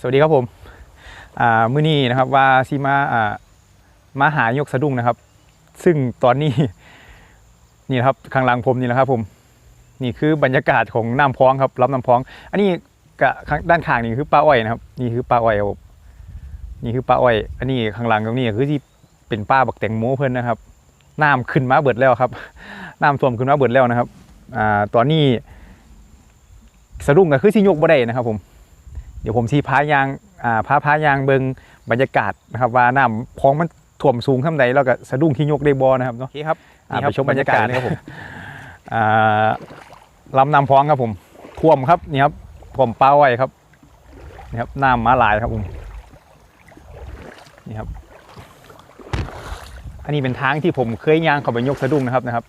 สวัสดีครับผมมื้อนี้นะครับว่าซีมามาหายกสะดุ้งนะครับ ซึ่งตอนนี้นี่ครับข้างหลังผมนี่แหละครับผม นี่คือบรรยากาศของน้ำพองครับรับน้ำพอง อันนี้กะด้านข้างนี่คือปลาอ้อยนะครับ นี่คือปลาอ้อยครับผมนี่คือปลาอ้อย อันนี้ข้างหลังตรงนี้คือที่เป็นป้าบักแตงโมเพิ่อนนะครับน้ำขึ้นมาเบิดแล้วครับน้ำท่วมขึ้นมาเบิดแล้วนะครับ อ่าตอนนี้สะดุ้งก็คือสิยกบ่ได้นะครับผม เดี๋ยวผมสีพายางอ่าพาพายางเบิงบรรยากาศนะครับว่าน้ำพองมันท่วมสูงข้างใดแล้วก็สะดุ้งที่ยกได้บ่นะครับเนาะครับอ่าไปชมบรรยากาศนะครับผมอ่าลำน้ำพองครับผมท่วมครับนี่ครับท่วมเป้าไว้ครับนี่ครับน้ำมาหลายครับผมนี่ครับอันนี้เป็นทางที่ผมเคยย่างเข้าไปยกสะดุ้งนะครับนะครับ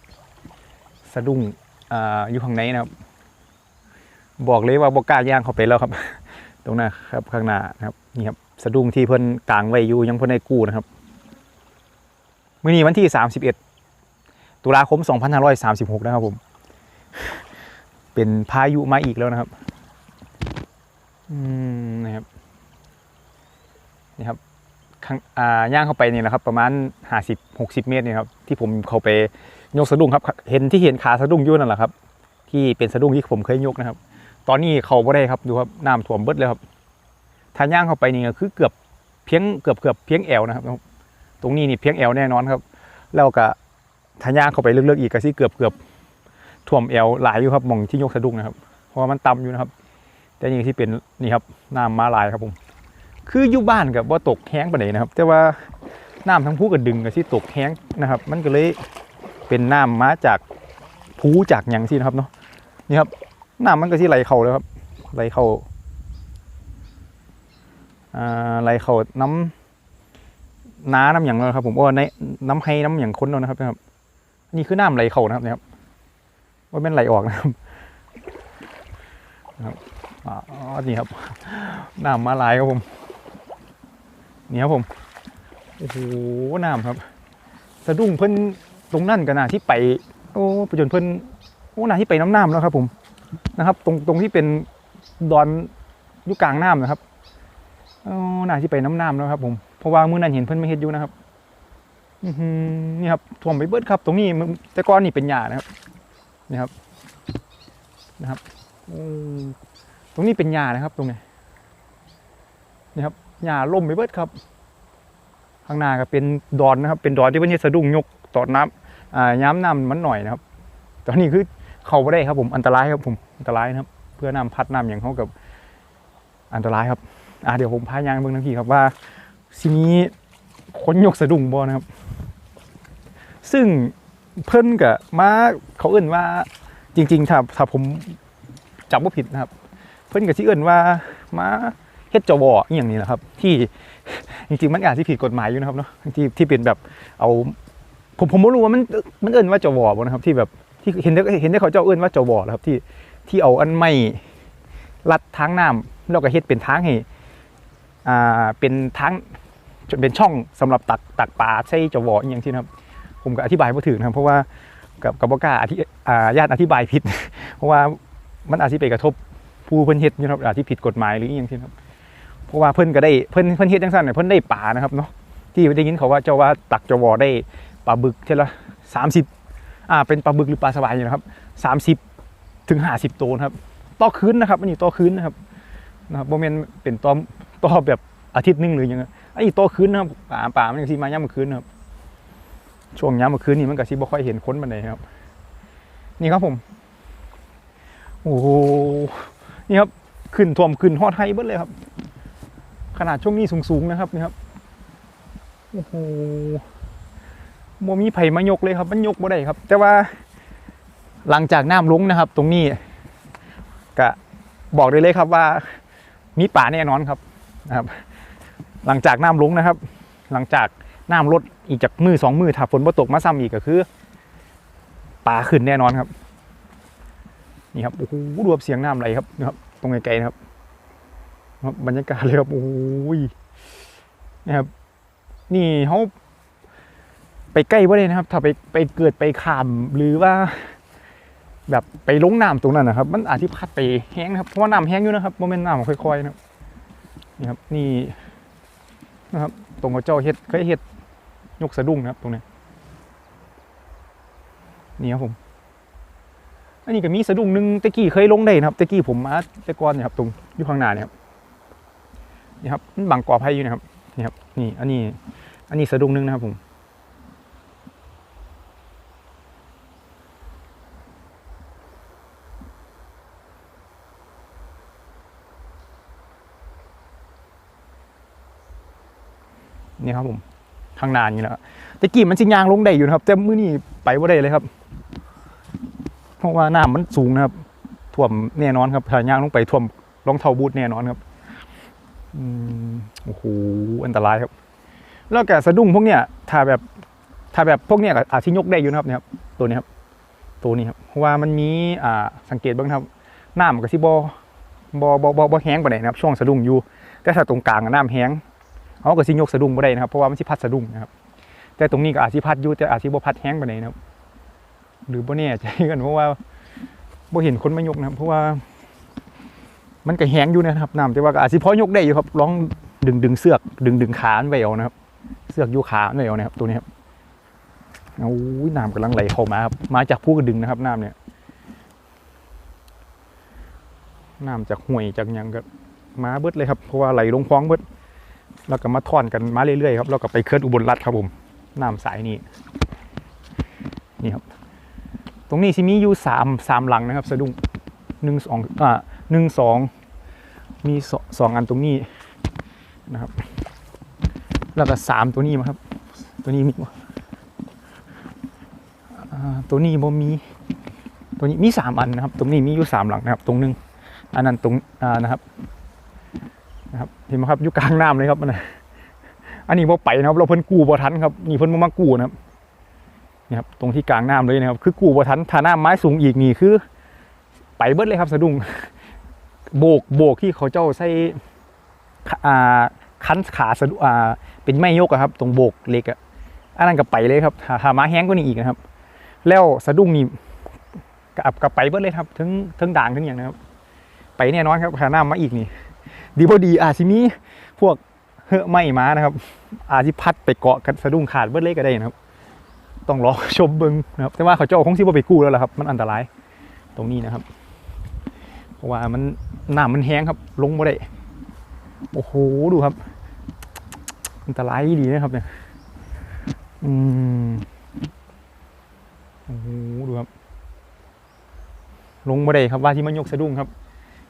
สะดุ้งอ่าอยู่ข้างในนะครับ บอกเลยว่าบกล้าย่างเข้าไปแล้วครับ ตรงหน้าครับข้างหน้านะครับนี่ครับสะดุ้งที่เพิ่นกลางไว้อยู่ยังเพิ่นได้กู้นะครับมื้อนี้วันที่ 31 ตุลาคม 2536 นะครับผม เป็นพายุมาอีกแล้วนะครับ อืมนะครับนี่ครับข้างอ่าย่างเข้าไปนี่นะครับ ประมาณ 50 60 เมตรนี่ครับ ที่ผมเข้าไปยกสะดุ้งครับ เห็นที่เห็นขาสะดุ้งอยู่นั่นแหละครับ ที่เป็นสะดุ้งที่ผมเคยยกนะครับ ตอนนี้เขาบ่ได้ครับดูครับน้ำท่วมเบิดเลยครับถ้าย่างเข้าไปนี่ก็คือเกือบเพียงเกือบเกือบเพียงแอวนะครับ ตรงนี้นี่เพียงแอวแน่นอนครับ แล้วก็ถ้าย่างเข้าไปเลึกๆอีกก็สิเกือบเกือบท่วมแอวหลายอยู่ครับมองที่ยกสะดุ้งนะครับ เพราะว่ามันต่ำอยู่นะครับ แต่นี่ที่เป็นนี่ครับน้ำมาลายครับผมคืออยู่บ้านกับว่าตกแห้งปานใดนะครับ แต่ว่าน้ำทั้งภูกับดึงกับที่ตกแห้งนะครับ มันก็เลยเป็นน้ำมาจากภูจากหยังสินะครับเนาะนี่ครับ น้ำมันก็ที่ไหลเข้าแล้วครับ ไหลเข่าไหลเข้าน้ำน้าน้ำอย่างแล้วครับ ผมว่าในน้ำให้น้ำอย่างค้นแล้วนะครับนะครับ นี่คือน้ำไหลเข้านะครับนะครับว่าเป็นไหลออกนะครับนะครับอ๋อนี่ครับน้ำมาไหลายครับผมนี่ครับผมโอ้โหน้ำครับ สะดุ้งเพิ่นตรงนั่นกันนะที่ไป โอ้ไปจนเพิ่นโอ้นาที่ไปน้ำน้ำแล้วครับผม นะครับ ตรงตรงที่เป็นดอนยู่กลางน้ำนะครับน่าที่ไปน้ำน้ำแล้วครับ ผมเพราะว่ามื้อนั้นเห็นเพิ่อนไม่เฮ็ดอยู่นะครับนี่ครับท่วมไปเบิดครับ ตรงนี้มันแต่ก่อนนี่เป็นหญ้านะครับนี่ครับ นะครับตรงนี้เป็นหญ้านะครับ ตรงนี้นี่ครับหญ้าล่มไปเบิดครับข้างหน้าก็เป็นดอนนะครับ เป็นดอนที่เพิ่นเฮ็ดสะดุ้งยกตอนน้ำอ่าย้ำน้ำมันหน่อยนะครับ ตอนนี้คือ เข้าไม่ได้ครับผมอันตรายครับผมอันตรายนะครับ เพื่อน้ำพัดน้ำอย่างเขากับอันตรายครับอ่าเดี๋ยวผมพายางเบิ่งทั้งทีครับว่าสิมีคนยกสะดุ้งบ่นะครับ ซึ่งเพิ่นกับมาเขาเอื่นว่าจริงๆถ้าถ้าผมจำว่าผิดนะครับ เพิ่นกับที่เอื่นว่ามาเฮ็ดจวออย่างนี้แหละครับ ที่จริงๆมันอาจจะผิดกฎหมายอยู่นะครับเนาะที่ที่เป็นแบบเอาผมผมไม่รู้ว่ามันมันเอื่นว่าจวอบ่นะครับที่แบบ ที่เห็นได้เห็นได้เขาเจ้าเอื้นว่าเจ้าบ่อครับที่ที่เอาอันไม้ลัดทางน้ำแล้วก็เฮ็ดเป็นทางให้อ่าเป็นทางเป็นช่องสำหรับตักตักปลาใส่เจ้าบ่ออย่างที่นะครับ ผมก็อธิบายไม่ถึงนะครับ เพราะว่ากับกับบอกล้าอธิอ่าญาติอธิบายผิด เพราะว่ามันอาจจะไปกระทบผู้เพิ่นเฮ็ดนะครับอาจจะผิดกฎหมายหรืออย่างที่นะครับ เพราะว่าเพิ่นก็ได้เพิ่นเพิ่นเฮ็ดจังซั่นเนี่ยเพิ่นได้ปลานะครับเนาะที่ได้ยินเขาว่าเจ้าว่าตักเจ้าบ่อได้ปลาบึกเท่าละสามสิบ อ่าเป็นปลาบึกหรือปลาสวายอยู่นะครับสามสิบถึงห้าสิบตัวนะครับต่อคืนนะครับอันนี้ต่อคืนนะครับนะครับโมเมนเป็นต่อต่อแบบอาทิตย์นึงหรือยังไงอันนี้ต่อคืนนะครับป่าป่ามันยังที่มาย่ำมื่อคืนนะครับช่วงย่ำมื่อคืนนี่มันก็สิบ่ค่อยเห็นค้นมันเลยครับ นี่ครับผมโอ้โหนี่ครับขึ้นท่วมขึ้นฮอดไฮเบิร์ดเลยครับ ขนาดช่วงนี้สูงๆนะครับนี่ครับโอ้โห โมมีไผ่มายกเลยครับ มันยกบ่ได้ครับ แต่ว่าหลังจากน้ำลงนะครับ ตรงนี้ก็บอกได้เลยครับว่ามีป่าแน่นอนครับนะครับ หลังจากน้ำลงนะครับ หลังจากน้ำลดอีกจากมือสองมือถ้าฝนบ่ตกมาซ้ำอีกก็คือป่าขึ้นแน่นอนครับ นี่ครับโอ้โหรวบเสียงน้ำไหลครับนะครับ ตรงไกลๆนะครับครับบรรยากาศเลยครับโอ้ยนะครับ นี่เขา ไปใกล้ว่าเลยนะครับ ถ้าไปไปเกิดไปขามหรือว่า แบบไปลงน้ำตรงนั้นนะครับ มันอาจจะพัดไปแห้งครับเพราะว่าน้ำแห้งอยู่นะครับโมเมนต์น้ำค่อยๆนะครับนี่ครับนี่นะครับ ตรงกับเจ้าเฮ็ดเคยเฮ็ดยกสะดุ้งนะครับ ตรงนี้นี่ครับผม อันนี้ก็มีสะดุ้งหนึ่งตะกี้เคยลงได้นะครับตะกี้ผมมาต่ก่อนเนี่ยครับ ตรงอยู่ข้างหน้าเนี่ยครับนี่ครับมันบังกอไผ่อยู่นะครับนี่ครับ นี่ อันนี้ อันนี้สะดุ้งหนึ่งนะครับผม นี่ครับผมข้างนานี่แหละตะกี้มันสิยางลงได้อยู่นะครับแต่มื้อนี้ไปบ่าได้เลยครับ เพราะว่าน้ำมันสูงนะครับท่วมแน่นอนครับถ้ายางลงไปท่วมรองเท้าบูทแน่นอนครับอืมโอ้โหอันตรายครับ แล้วแกสะดุ้งพวกเนี้ยถ้าแบบถ้าแบบพวกเนี้ยอาจจะยกได้อยู่นะครับเนี่ยครับตัวนี้ครับ ตัวนี้ครับเพราะว่ามันมีอ่าสังเกตบ้างครับน้ำกับที่บอบอบอบอบอแห้งไปไหนนะครับ ช่วงสะดุ้งอยู่ แต่ถ้าตรงกลางน้ำแห้ง เขาก็สิยกสะดุ้งบ่ได้นะครับเพราะว่ามันสิพัดสะดุ้งนะครับ แต่ตรงนี้ก็อาจสิพัดอยู่แต่อาจสิบ่พัดแห้งไปไหนนะครับ หรือบ่แน่ใจกันเพราะว่าบ่เห็นคนมายกนะครับ เพราะว่า มันก็แห้งอยู่นะครับน้ำแต่ว่าก็อาจสิพอยกได้อยู่ครับลองดึงดึงเสือกดึงดึงขามันไว้เอานะครับ เสือกอยู่ขามันไว้เอานะครับ ตัวนี้ครับโอ้ยน้ำกำลังไหลเข้ามาครับมาจากผู้กระดึงนะครับน้ำเนี่ยน้ำจากห่วยจากยังก็มาเบิดเลยครับเพราะว่าไหลลงคลองเบิด แล้วก็มาท่อนกันมาเรื่อยๆครับแล้วก็ไปเคลื่อนอุบลรัฐครับผมน้ำสายนี้นี่ครับ ตรงนี้สิมีอยู่สามสามหลังนะครับ สะดุ้งหนึ่งสองอ่าหนึ่งสองมีสองสองอันตรงนี้นะครับ แล้วก็สามตัวนี้มาครับ ตัวนี้มีตัวนี้บ่มีตัวนี้มีสามอันนะครับ ตรงนี้มีอยู่สามหลังนะครับ ตรงหนึงอันนั้นตรงอ่านะครับ นะครับเห็นไหมครับอยู่กลางน้ำเลยครับอันอันนี้บ่ไปนะครับ เราเพิ่นกู้บ่ทันครับนี่เพิ่นบ่มากู้นะครับนี่ครับตรงที่กลางน้ำเลยนะครับ คือกูบ่ทันถ้าน้ำไม้สูงอีกนี่คือ ไปเบิดเลยครับสะดุ้งโบกโบกที่เขาเจ้าใส่อ่าคันขาสะดุอ่าเป็นไม้ยกอะครับ ตรงโบกเล็กอะอันนั้นก็ไปเลยครับถ้าถ้ามาแห้งก็นี่อีกนะครับ แล้วสะดุ้งนี่กับกับไปเบิดเลยครับถึงถึงด่างถึงอย่างนะครับ ไปแน่นอนครับถ้าน้ำมาอีกนี่ ดีพอดีอาจสิมีพวกเฮอไม่มานะครับ อาจสิพัดไปเกาะกันสะดุ้งขาดเบิดเลยก็ได้นะครับ ต้องรอชมเบิงนะครับ แต่ว่าเขาเจ้าคงสิบ่ไปกู้แล้วล่ะครับ มันอันตรายตรงนี้นะครับ เพราะว่ามันน้ำมันแห้งครับ ลงบ่ได้ โอ้โห ดูครับ อันตรายดีนะครับเนี่ย อืมโอ้โห ดูครับ ลงบ่ได้ครับว่าที่มันยกสะดุ้งครับ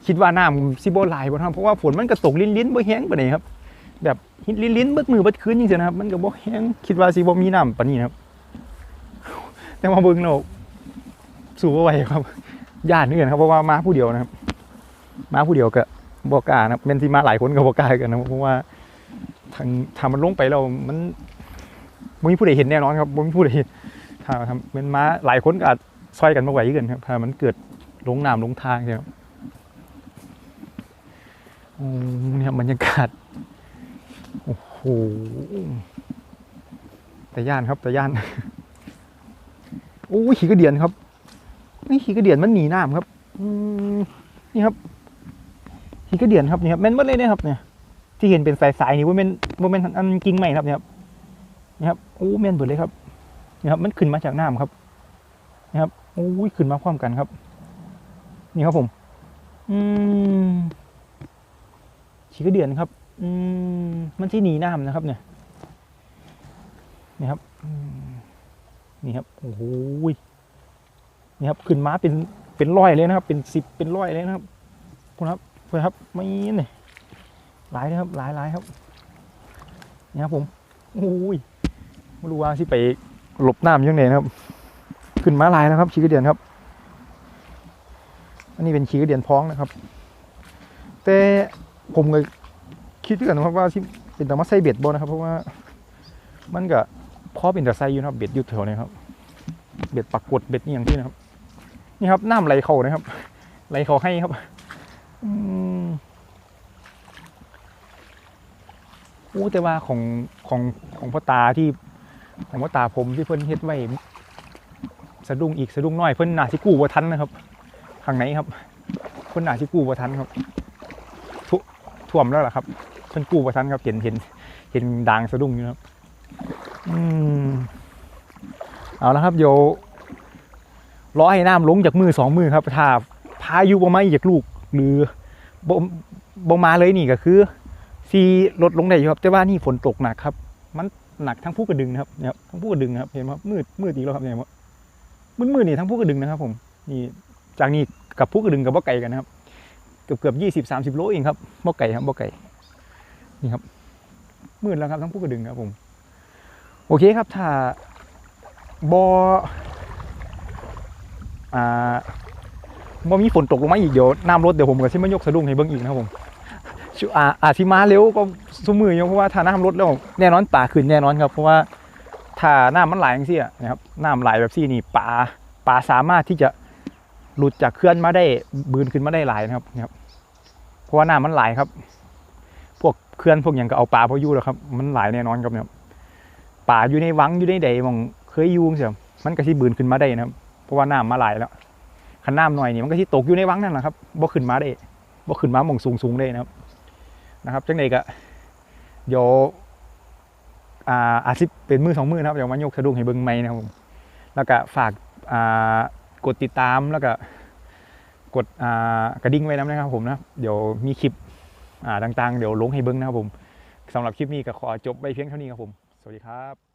คิดว่าน้ำสิบ่หลายบ่ครับเพราะว่าฝนมันก็ตกลิ้นๆบ่แห้งปานใดครับ แบบลิ้นๆเบิดมือเบิดคืนจริงๆนะครับ มันก็บ่แห้งคิดว่าสิบ่มีน้ำปานนี้นะครับ แต่มาเบิ่งเราสูบ่ไหวครับย่านนี่กันครับเพราะว่ามาผู้เดียวนะครับ มาผู้เดียวก็บอกกล้านะเป็นที่มาหลายคนก็บอกกล้ากันนะเพราะว่าทางถ้ามันลงไปแล้วมันบ่มีผู้ใดเห็นแน่นอนครับบ่มีผู้ใดเห็นถ้าทำเป็นมาหลายคนก็อาจซอยกันบ่ไหวกันครับถ้ามันเกิดลงน้ำลงทางใช่ครับ โอ้นี่ครับรรยากาศ โอ้โห แต่ย่านครับแต่ย่านโอ้ขี่กระเดียนครับ นี่ขี่กระเดียนมันหนีน้ำครับนี่ครับขี่กระเดียนครับนี่ครับแม่นมดเลยนะครับ เนี่ย ที่เห็นเป็นสายๆนี่ว่าแม่นว่าแม่นอันกิ่งใหม่ครับเนี่ยครับนี่ครับโอ้แม่นเบิดเลยครับนี่ครับ มันขึ้นมาจากน้ำครับนี่ครับโอ้ยขึ้นมาพร้อมกันครับ นี่ครับผม อืม ขี่กระเดียนครับ อืมมันที่หนีน้ำนะครับ เนี่ยนี่ครับนี่ครับโอ้โหยนี่ครับขึ้นม้าเป็นเป็นร้อยเลยนะครับ เป็นสิบเป็นร้อยเลยนะครับคุณครับคุณครับไม่เนี่ยหลายนะครับ หลายหลายครับนี่ครับผมโอ้ยไม่รู้ว่าที่ไปหลบน้ำยังไงนะครับ ขึ้นม้าลายแล้วครับชีกระเดียนครับ อันนี้เป็นชีกระเดียนพ้องนะครับ แต่ ผมก็คิดด้วยกันนะครับว่าที่เป็นแต่มาใส่เบ็ดบนะครับ เพราะว่ามันก็พอเป็นแต่ไซอยู่นะครับเบ็ดอยู่แถวนี้ครับเบ็ดปักกดเบ็ดนี่อย่างที่นะครับ นี่ครับน้ำไหลเข้านะครับ ไหลเข้าให้ครับอืมโอ้แต่ว่าของของของพ่อตาที่ของพ่อตาผมที่เพิ่นเฮ็ดไว้สะดุ้งอีกสะดุ้งน้อยเพิ่นหน่าสิกู้บ่ทันนะครับข้างไหนครับ เพิ่นหน่าสิกู้บ่ทันครับ ท่วมแล้วล่ะครับเพิ่นกู้ประทันครับเห็นเห็นเห็นด่างสะดุ้งอยู่ครับอืมเอาละครับเดี๋ยวรอให้น้ำลงจากมือสองมือครับถ้าพายุบ่มาอีกลูก หรือบ่บ่มาเลยนี่ก็คือซีลดลงได้อยู่ครับ แต่ว่านี่ฝนตกหนักครับ มันหนักทั้งผู้กระดึงนะครับเนี่ยครับทั้งผู้กระดึงนะครับเห็นไหมครับมืดมืดอีกแล้วครับเนี่ยมืดมืดนี่ทั้งผู้กระดึงนะครับ ผม นี่จากนี่กับผู้กระดึงกับบ่าไก่กันนะครับ กือบเกือบยี่สิบสามสิบโลเองครับบ่อไก่ครับบ่อไก่นี่ครับมืดแล้วครับทั้งผู้กระดึงครับผม โอเคครับถ้าบออ่าบ่มีฝนตกลงมาอีกเดี๋ยวน้ำลดเดี๋ยวผมก็สิมายกสะดุ้งให้เบิ่งอีกนะครับผมชิอ่าอาจสิมาเร็วก็ซุมืออยู่เพราะว่าถ้าน้ำลดแล้วแน่นอนป่าขึ้นแน่นอนครับเพราะว่าถ้าน้ำมันไหลอย่างซี่อะนะครับน้ำไหลแบบซี่นี่ป่าป่าสามารถที่จะหลุดจากเคลื่อนมาได้บืนขึ้นมาได้หลายนะครับนะครับ เพราะว่าน้ำมันไหลครับ พวกเคลื่อนพวกอย่างก็เอาปลาพออยู่แล้วครับ มันไหลแน่นอนครับเนี่ยป่าอยู่ในวังอยู่ในใดมองเคยยู่เสียมันก็สิบืนขึ้นมาได้นะครับ เพราะว่าน้ำมาไหลแล้วขันน้ำหน่อยนี่มันก็สิตกอยู่ในวังนั่นแหละครับบ่ขึ้นมาได้บ่ขึ้นมามองสูงสูงๆได้นะครับ นะครับจังใดก็เดี๋ยวอ่าอาจสิเป็นมือสองมือนะครับเดี๋ยวมายกสะดุ้งให้เบิ่งใหม่นะครับผมแล้วก็ฝากอ่ากดติดตามแล้วก็ กดกระดิ่งไว้นะครับผมนะเดี๋ยวมีคลิปต่างๆ เดี๋ยวลงให้เบิ้งนะครับผมสำหรับคลิปนี้ก็ขอจบไปเพียงเท่านี้ครับผม สวัสดีครับ